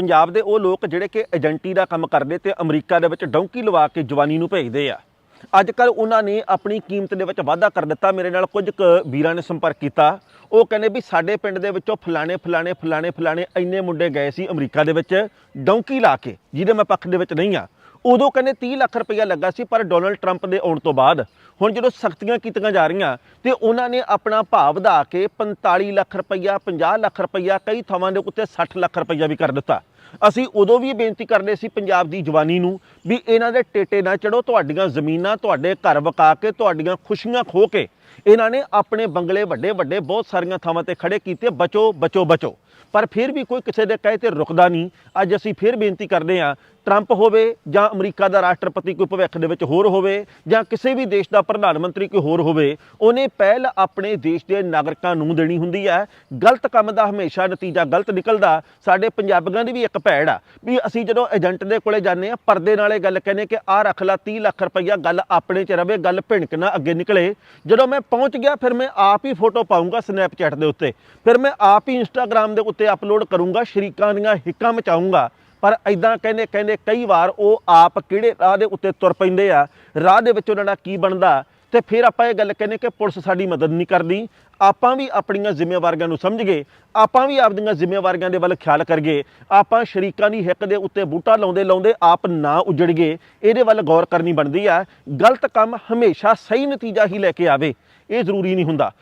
ਪੰਜਾਬ ਦੇ ਉਹ ਲੋਕ ਜਿਹੜੇ ਕਿ ਏਜੰਟੀ ਦਾ ਕੰਮ ਕਰਦੇ ਤੇ ਅਮਰੀਕਾ ਦੇ ਵਿੱਚ ਡੌਂਕੀ ਲਵਾ ਕੇ ਜਵਾਨੀ ਨੂੰ ਭੇਜਦੇ ਆ। ਅੱਜ ਕੱਲ ਉਹਨਾਂ ਨੇ ਆਪਣੀ ਕੀਮਤ ਦੇ ਵਿੱਚ ਵਾਧਾ ਕਰ ਦਿੱਤਾ। ਮੇਰੇ ਨਾਲ ਕੁਝ ਕੁ ਵੀਰਾਂ ਨੇ ਸੰਪਰਕ ਕੀਤਾ। ਉਹ ਕਹਿੰਦੇ ਵੀ ਸਾਡੇ ਪਿੰਡ ਦੇ ਵਿੱਚੋਂ ਫਲਾਣੇ ਫਲਾਣੇ ਫਲਾਣੇ ਫਲਾਣੇ ਇੰਨੇ ਮੁੰਡੇ ਗਏ ਸੀ ਅਮਰੀਕਾ ਦੇ ਵਿੱਚ ਡੌਂਕੀ ਲਾ ਕੇ, ਜਿਹਦੇ ਮੈਂ ਪੱਖ ਦੇ ਵਿੱਚ ਨਹੀਂ ਆ। ਉਦੋਂ ਕਹਿੰਦੇ 30 ਲੱਖ ਰੁਪਈਆ ਲੱਗਾ ਸੀ, ਪਰ ਡੋਨਲਡ ਟਰੰਪ ਦੇ ਆਉਣ ਤੋਂ ਬਾਅਦ। ਹੁਣ ਜਦੋਂ ਸਖਤੀਆਂ ਕੀਤੀਆਂ ਜਾ ਰਹੀਆਂ, ਤੇ ਉਹਨਾਂ ਨੇ ਆਪਣਾ ਭਾਅ ਵਧਾ ਕੇ 45 ਲੱਖ ਰੁਪਈਆ 50 ਲੱਖ ਰੁਪਈਆ ਕਈ ਥਾਵਾਂ ਦੇ ਉੱਤੇ 60 ਲੱਖ ਰੁਪਈਆ ਵੀ ਕਰ ਦਿੱਤਾ। ਅਸੀਂ ਉਦੋਂ ਵੀ ਬੇਨਤੀ ਕਰਦੇ ਸੀ ਪੰਜਾਬ ਦੀ ਜਵਾਨੀ ਨੂੰ ਵੀ ਇਹਨਾਂ ਦੇ ਟੇਟੇ ਨਾ ਚੜੋ ਤੁਹਾਡੀਆਂ ਜ਼ਮੀਨਾਂ, ਤੁਹਾਡੇ ਘਰ ਵਕਾ ਕੇ, ਤੁਹਾਡੀਆਂ ਖੁਸ਼ੀਆਂ ਖੋ ਕੇ ਇਹਨਾਂ ਨੇ ਆਪਣੇ ਬੰਗਲੇ ਵੱਡੇ ਵੱਡੇ ਬਹੁਤ ਸਾਰੀਆਂ ਥਾਵਾਂ ਤੇ ਖੜੇ ਕੀਤੇ, ਬਚੋ ਬਚੋ ਬਚੋ। ਪਰ ਫਿਰ ਵੀ ਕੋਈ ਕਿਸੇ ਦੇ ਕਹੇ ਤੇ ਰੁਕਦਾ ਨਹੀਂ। ਅੱਜ ਅਸੀਂ ਫਿਰ ਬੇਨਤੀ ਕਰਦੇ ਹਾਂ ਟਰੰਪ ਹੋਵੇ ਜਾਂ ਅਮਰੀਕਾ ਦਾ ਰਾਸ਼ਟਰਪਤੀ ਕੋਈ ਭਵਿੱਖ ਦੇ ਵਿੱਚ ਹੋਰ ਹੋਵੇ ਜਾਂ ਕਿਸੇ ਵੀ ਦੇਸ਼ ਦਾ ਪ੍ਰਧਾਨ ਮੰਤਰੀ ਕੋਈ ਹੋਰ ਹੋਵੇ, ਉਹਨੇ ਪਹਿਲ ਆਪਣੇ ਦੇਸ਼ ਦੇ ਨਾਗਰਿਕਾਂ ਨੂੰ ਦੇਣੀ ਹੁੰਦੀ ਹੈ। ਗਲਤ ਕੰਮ ਦਾ ਹਮੇਸ਼ਾ ਨਤੀਜਾ ਗਲਤ ਨਿਕਲਦਾ, ਸਾਡੇ ਪੰਜਾਬੀਆਂ ਦੀ ਵੀ ਇੱਕ ਭੈੜ ਆ ਵੀ ਅਸੀਂ ਜਦੋਂ ਏਜੰਟ ਦੇ ਕੋਲੇ ਜਾਂਦੇ ਆ ਪਰਦੇ ਨਾਲੇ ਗੱਲ ਕਹਿੰਦੇ ਕਿ ਆਹ ਰੱਖ ਲਾ 30 ਲੱਖ ਰੁਪਈਆ ਗੱਲ ਆਪਣੇ 'ਚ ਰਵੇ, ਗੱਲ ਭਿਣਕ ਨਾ ਅੱਗੇ ਨਿਕਲੇ। ਜਦੋਂ ਮੈਂ ਮੈਂ ਪਹੁੰਚ ਗਿਆ, ਫਿਰ ਮੈਂ ਆਪ ਹੀ ਫੋਟੋ ਪਾਉਂਗਾ ਸਨੈਪਚੈਟ ਦੇ ਉੱਤੇ। ਫਿਰ ਮੈਂ ਆਪ ਹੀ ਇੰਸਟਾਗ੍ਰam ਦੇ ਉੱਤੇ ਅਪਲੋਡ ਕਰੂੰਗਾ, ਸ਼ਰੀਕਾਂ ਦੀਆਂ ਹਿੱਕਾਂ ਮਚਾਉਂਗਾ ਪਰ ਐਦਾਂ ਕਹਿੰਦੇ ਕਹਿੰਦੇ ਕਈ ਵਾਰ ਉਹ ਆਪ ਕਿਹੜੇ ਰਾਹ ਦੇ ਉੱਤੇ ਤੁਰ ਪੈਂਦੇ ਆ, ਰਾਹ ਦੇ ਵਿੱਚ ਉਹਨਾਂ ਦਾ ਕੀ ਬਣਦਾ ਤੇ ਫਿਰ ਆਪਾਂ ਇਹ ਗੱਲ ਕਹਿੰਦੇ ਕਿ ਪੁਲਿਸ ਸਾਡੀ ਮਦਦ ਨਹੀਂ ਕਰਦੀ। ਆਪਾਂ ਵੀ ਆਪਣੀਆਂ ਜ਼ਿੰਮੇਵਾਰੀਆਂ ਨੂੰ ਸਮਝ ਗਏ। ਆਪਾਂ ਵੀ ਆਪਣੀਆਂ ਜ਼ਿੰਮੇਵਾਰੀਆਂ ਦੇ ਵੱਲ ਖਿਆਲ ਕਰਗੇ ਆਪਾਂ ਸ਼ਰੀਕਾਂ ਦੀ ਹਿੱਕ ਦੇ ਉੱਤੇ ਬੂਟਾ ਲਾਉਂਦੇ ਲਾਉਂਦੇ ਆਪ ਨਾ ਉਜੜ ਗਏ। ਇਹਦੇ ਵੱਲ ਗੌਰ ਕਰਨੀ ਬਣਦੀ ਆ। ਗਲਤ ਕੰਮ ਹਮੇਸ਼ਾ ਸਹੀ ਨਤੀਜਾ ਹੀ ਲੈ ਕੇ ਆਵੇ। ਇਹ ਜ਼ਰੂਰੀ ਨਹੀਂ ਹੁੰਦਾ।